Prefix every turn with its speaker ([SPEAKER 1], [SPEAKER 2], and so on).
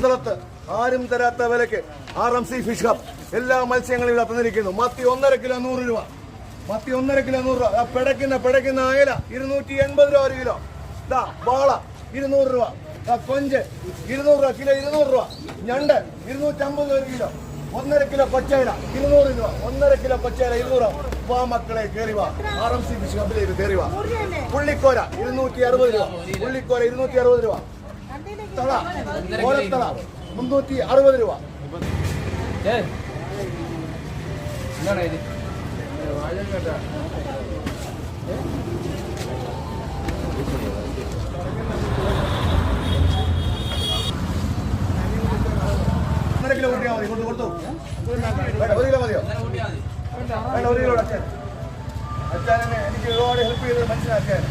[SPEAKER 1] സ്ഥലത്ത് ആരും തരാത്ത വിലക്ക് R M C fish hub എല്ലാ മത്സ്യങ്ങളും ഇവിടെ തന്നിരിക്കുന്നു. മത്തി ഒന്നര കിലോ നൂറ് രൂപ. മത്തി ഒന്നര കിലോ നൂറ് രൂപ. പിടയ്ക്കുന്ന പിടയ്ക്കുന്ന അയല ഇരുന്നൂറ്റി എൺപത് രൂപ ഒരു കിലോ. ഇതാ വാള ഇരുന്നൂറ് രൂപ. കൊഞ്ച് ഇരുന്നൂറ് രൂപ കിലോ ഇരുന്നൂറ് രൂപ. ഞണ്ട് ഇരുന്നൂറ്റമ്പത് രൂപ ഒരു കിലോ. ഒന്നര കിലോ പച്ചയില ഇരുന്നൂറ് രൂപ. ഒന്നര കിലോ പച്ചയില ഇരുന്നൂറ് രൂപ. വാ മക്കളെ കയറി വാ. ആർ എം സി ഫിഷ് ഹബിലേക്ക് കയറി വാ. പുള്ളിക്കോര ഇരുന്നൂറ്റി അറുപത് രൂപ. പുള്ളിക്കോര ഇരുന്നൂറ്റി അറുപത് രൂപ. തള ഓലത്തള മുന്നൂറ്റി അറുപത് രൂപ. ഒന്നര കിലോ കൂട്ടിയാൽ മതി. കൊടുത്തു. കൊടുത്തു ഒരു കിലോ മതിയോ? വേണ്ട ഒരു കിലോ അച്ഛൻ. അച്ഛനെ എനിക്ക് ഒരുപാട് ഹെൽപ്പ് ചെയ്ത് മനസ്സിലാക്കാൻ.